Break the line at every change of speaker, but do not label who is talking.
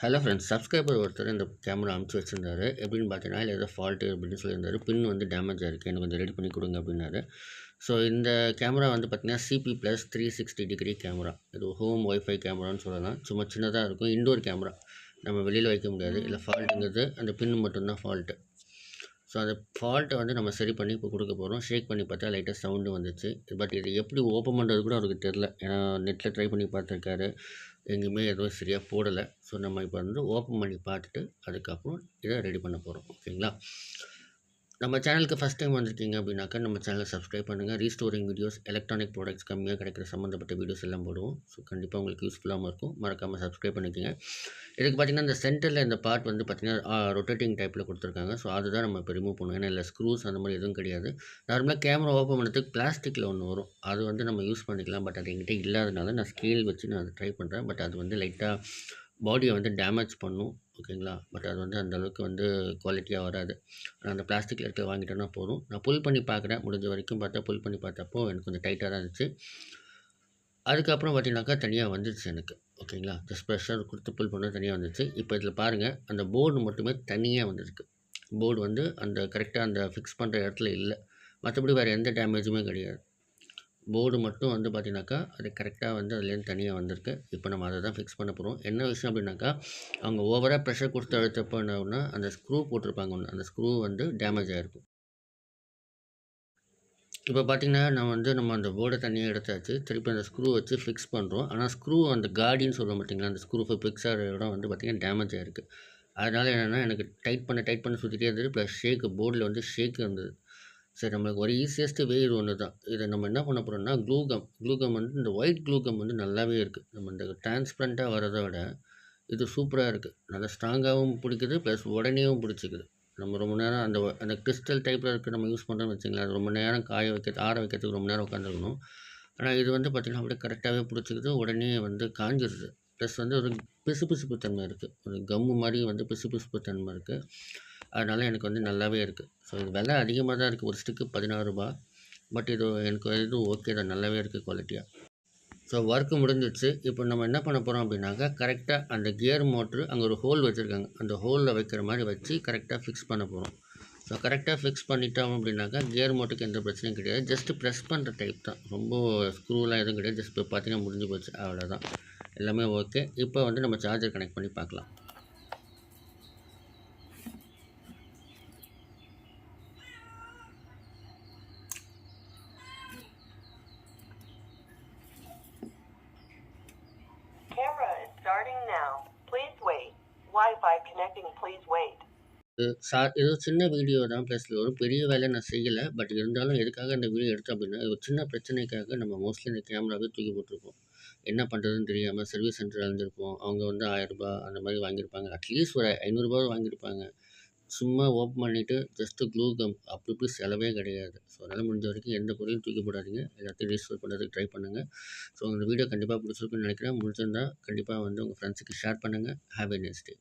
Hello friends subscriber ஒருத்தர் இந்த camera அமுச்சு வச்சிருந்தாரு. எப்படின்னு பார்த்தீங்கன்னா இல்லை ஏதோ ஃபால்ட்டு அப்படின்னு சொல்லியிருந்தாரு. பின் வந்து டேமேஜ் ஆயிருக்கு எனக்கு கொஞ்சம் ரெடி பண்ணி கொடுங்க அப்படின்னாரு. ஸோ இந்த கேமரா வந்து பார்த்தீங்கன்னா CP plus three sixty degree camera இது ஹோம் ஒய்ஃபை கேமரான்னு சொல்லலாம். சும்மா சின்னதாக இருக்கும். இண்டோர் கேமரா நம்ம வெளியில் வைக்க முடியாது. இல்லை ஃபால்ட்டுங்கிறது அந்த பின் மட்டும்தான் ஃபால்ட்டு ஸோ அந்த ஃபால்ட்டை வந்து நம்ம சரி பண்ணி இப்போ கொடுக்க போகிறோம் ஷேக் பண்ணி பார்த்தா லைட்டாக சவுண்டு வந்துச்சு. பட் இது எப்படி ஓப்பன் பண்ணுறது கூட அவருக்கு தெரில ஏன்னா நெட்டில் ட்ரை பண்ணி பார்த்துருக்காரு. எங்கேயுமே எதுவும் சரியாக போடலை. ஸோ நம்ம இப்போ வந்து ஓப்பன் பண்ணி பார்த்துட்டு அதுக்கப்புறம் இதை ரெடி பண்ண போகிறோம் ஓகேங்களா நம்ம சேனலுக்கு ஃபஸ்ட் டைம் வந்திருக்கீங்க அப்படின்னாக்கா நம்ம சேனலை சப்ஸ்கிரைப் பண்ணுங்கள் ரீஸ்டோரிங் வீடியோஸ் எலக்ட்ரானிக் ப்ராடக்ட்ஸ் கம்மியாக கிடைக்கிற சம்மந்தப்பட்ட வீடியோஸ் எல்லாம் போடுவோம். ஸோ கண்டிப்பாக உங்களுக்கு யூஸ்ஃபுல்லாகவும் இருக்கும். மறக்காமல் சப்ஸ்கிரைப் பண்ணிக்கோங்க. இதுக்கு பார்த்திங்கன்னா இந்த சென்டரில் இந்த பார்ட் வந்து பார்த்திங்கன்னா ரொட்டேட்டிங் டைப்பில் கொடுத்துருக்காங்க. ஸோ அதுதான் நம்ம இப்போ ரிமூவ் பண்ணுவோம் ஏன்னா இல்லை ஸ்க்ரூஸ் அந்த மாதிரி எதுவும் கிடையாது. நார்மலாக கேமரா ஓப்பன் பண்ணுறதுக்கு பிளாஸ்டிக்கில் ஒன்று வரும். அது வந்து நம்ம யூஸ் பண்ணிக்கலாம். பட் அது என்கிட்ட இல்லாதனால நான் ஸ்கேல் வச்சு நான் அதை ட்ரை பண்ணுறேன் பட் அது வந்து லைட்டாக பாடியை வந்து டேமேஜ் பண்ணும் ஓகேங்களா பட் அது வந்து அந்தளவுக்கு வந்து குவாலிட்டியாக வராது. நான் அந்த பிளாஸ்டிக்கில் இருக்க வாங்கிட்டோன்னா போதும். நான் புல் பண்ணி பார்க்குறேன் முடிஞ்ச வரைக்கும் பார்த்தா புல் பண்ணி பார்த்தப்போ எனக்கு கொஞ்சம் டைட்டாக தான் இருந்துச்சு. அதுக்கப்புறம் பார்த்தீங்கன்னாக்கா தனியாக வந்துடுச்சு எனக்கு ஓகேங்களா ஜஸ்ட் ப்ரெஷர் கொடுத்து புல் பண்ண தனியாக வந்துச்சு இப்போ இதில் பாருங்கள் அந்த போர்டு மட்டுமே தனியாக வந்திருக்கு. போர்டு வந்து அந்த கரெக்டாக அந்த ஃபிக்ஸ் பண்ணுற இடத்துல இல்லை. மற்றபடி வேறு எந்த டேமேஜுமே கிடையாது. போர்டு மட்டும் வந்து பார்த்திங்கனாக்கா அது கரெக்டாக வந்து அதுலேருந்து தனியாக வந்திருக்கு. இப்போ நம்ம அதை தான் ஃபிக்ஸ் பண்ண போகிறோம் என்ன விஷயம் அப்படின்னாக்கா அவங்க ஓவராக ப்ரெஷர் கொடுத்து அழுத்தப்போ என்ன அந்த ஸ்க்ரூ போட்டிருப்பாங்க ஒன்று அந்த ஸ்க்ரூ வந்து டேமேஜ் ஆகிருக்கும் இப்போ பார்த்தீங்கன்னா நான் வந்து நம்ம அந்த போர்டை தனியாக எடுத்தாச்சு. திருப்பி அந்த ஸ்க்ரூ வச்சு ஃபிக்ஸ் பண்ணுறோம் ஆனால் ஸ்க்ரூ அந்த காடின்னு சொல்லுவோம் பார்த்திங்களா அந்த ஸ்க்ரூ ஃபிக்ஸ் ஆகிற இடம் வந்து பார்த்திங்கன்னா டேமேஜ் ஆகிருக்கு அதனால் என்னென்னா எனக்கு டைட் பண்ண டைட் பண்ண சுற்றிட்டே இருந்தது. ப்ளஸ் ஷேக்கு போர்டில் வந்து ஷேக் இருந்தது. சரி நம்மளுக்கு ஒரு ஈஸியஸ்ட் வே இது ஒன்று தான். இதை நம்ம என்ன பண்ண போகிறோம்னா க்ளூகம் க்ளூகம் வந்து இந்த ஒயிட் க்ளூகம் வந்து நல்லாவே இருக்குது நம்ம இந்த டிரான்ஸ்பரண்ட்டாக வரதை விட இது சூப்பராக இருக்குது நல்லா ஸ்ட்ராங்காகவும் பிடிக்குது ப்ளஸ் உடனேவும் பிடிச்சிக்குது. நம்ம ரொம்ப நேரம் அந்த அந்த கிறிஸ்டல் டைப்பில் இருக்க நம்ம யூஸ் பண்ணுறோம்னு வச்சுங்களேன் அது ரொம்ப நேரம் காய வைக்கிறது ஆற வைக்கிறதுக்கு ரொம்ப நேரம் உட்காந்துருக்கணும் ஆனால் இது வந்து பார்த்திங்கன்னா அப்படியே கரெக்டாகவே பிடிச்சிக்குது உடனே வந்து காஞ்சிருது. ப்ளஸ் வந்து ஒரு பிசுபிசுப்பு தன்மை இருக்குது ஒரு கம்மு மாதிரி வந்து பிசுபிசுப்பு தன்மை இருக்குது அதனால் எனக்கு வந்து நல்லாவே இருக்குது ஸோ இது விலை அதிகமாக தான் இருக்குது ஒரு ஸ்டிக்கு பதினாறு ரூபா. பட் இது எனக்கு இது ஓகே தான். நல்லாவே இருக்குது குவாலிட்டியாக ஸோ ஒர்க்கு முடிஞ்சிச்சு. இப்போ நம்ம என்ன பண்ண போகிறோம் அப்படின்னாக்கா கரெக்டாக அந்த கியர் மோட்ரு அங்கே ஒரு ஹோல் வச்சுருக்காங்க. அந்த ஹோலில் வைக்கிற மாதிரி வச்சு கரெக்டாக ஃபிக்ஸ் பண்ண போகிறோம் ஸோ கரெக்டாக ஃபிக்ஸ் பண்ணிட்டோம் அப்படின்னாக்கா கியர் மோட்டுக்கு எந்த பிரச்சனையும் கிடையாது. ஜஸ்ட் ப்ரெஸ் பண்ணுற டைப் தான். ரொம்ப ஸ்க்ரூலாம் எதுவும் கிடையாது. ஜஸ்ட் இப்போ பார்த்தீங்கன்னா முடிஞ்சு போச்சு. அவ்வளோதான் எல்லாமே ஓகே இப்போ வந்து நம்ம சார்ஜர் கனெக்ட் பண்ணி பார்க்கலாம்.
Wi-Fi connecting. Please wait.
இது இது சின்ன வீடியோ தான் ப்ளஸ் ஒரு பெரிய வேலை நான் செய்யலை பட் இருந்தாலும் எதுக்காக இந்த வீடியோ எடுத்தோம் அப்படின்னா ஒரு சின்ன பிரச்சனைக்காக நம்ம மோஸ்ட்லி இந்த கேமராவே தூக்கி போட்டிருப்போம். என்ன பண்ணுறதுன்னு தெரியாமல் சர்வீஸ் சென்டர் இருந்திருப்போம் அவங்க வந்து ஆயிரரூபா அந்த மாதிரி வாங்கியிருப்பாங்க. அட்லீஸ்ட் ஒரு ஐநூறுரூபா வாங்கியிருப்பாங்க. சும்மா ஓப்பன் பண்ணிவிட்டு ஜஸ்ட்டு க்ளூ கம் அப்படி இப்படி செலவே கிடையாது. ஸோ அதனால் முடிஞ்ச வரைக்கும் எந்த பொருளையும் தூக்கி போடாதீங்க. எல்லாத்தையும் ரீஸ்டோர் பண்ணுறதுக்கு ட்ரை பண்ணுங்கள் ஸோ இந்த வீடியோ கண்டிப்பாக பிடிச்சிருக்குன்னு நினைக்கிறேன். முடிச்சிருந்தா கண்டிப்பாக வந்து உங்கள் ஃப்ரெண்ட்ஸுக்கு ஷேர் பண்ணுங்கள் ஹாவ் எ நெக்ஸ்ட் டே